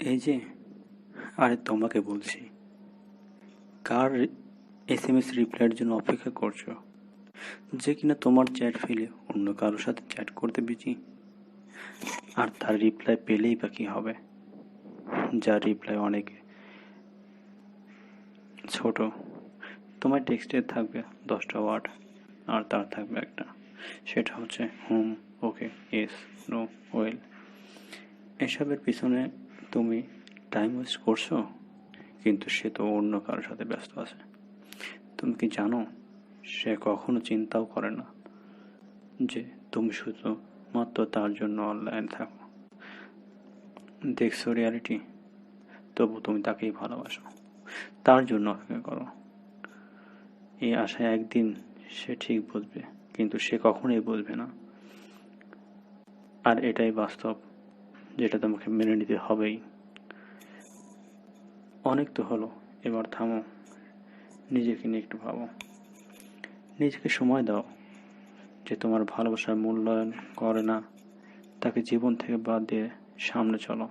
এই যে, আরে তোমাকে বলছি, কার এস এম এস রিপ্লাইয়ের জন্য অপেক্ষা করছ? যে কিনা তোমার চ্যাট ফেলে অন্য কারোর সাথে চ্যাট করতে বিজি, আর তার রিপ্লাই পেলেই বা কী হবে? যার রিপ্লাই অনেক ছোট, তোমার টেক্সটে থাকবে দশটা ওয়ার্ড, আর তার থাকবে একটা। সেটা হচ্ছে, hmm, okay yes no, well. এসবের পিছনে তুমি টাইম ওয়েস্ট করছ? কিন্তু সে তো অন্য কারোর সাথে ব্যস্ত আছে। তুমি কি জানো, সে কখনো চিন্তাও করে না যে তুমি শুধু মাত্র তার জন্য অনলাইন থাকো। দেখছ রিয়ালিটি তবু তুমি তাকেই ভালোবাসো। তার জন্য অপেক্ষা করো। এই আশায় একদিন সে ঠিক বুঝবে, কিন্তু সে কখনোই বুঝবে না। আর এটাই বাস্তব। যেটা তোমাকে মেনে নিতে হবেই। অনেক তো হলো, এবার থামো। নিজেকে নিয়ে একটু ভাবো। নিজেকে সময় দাও যে তোমার ভালোবাসার মূল্যায়ন করে না। তাকে জীবন থেকে বাদ দিয়ে সামনে চলো।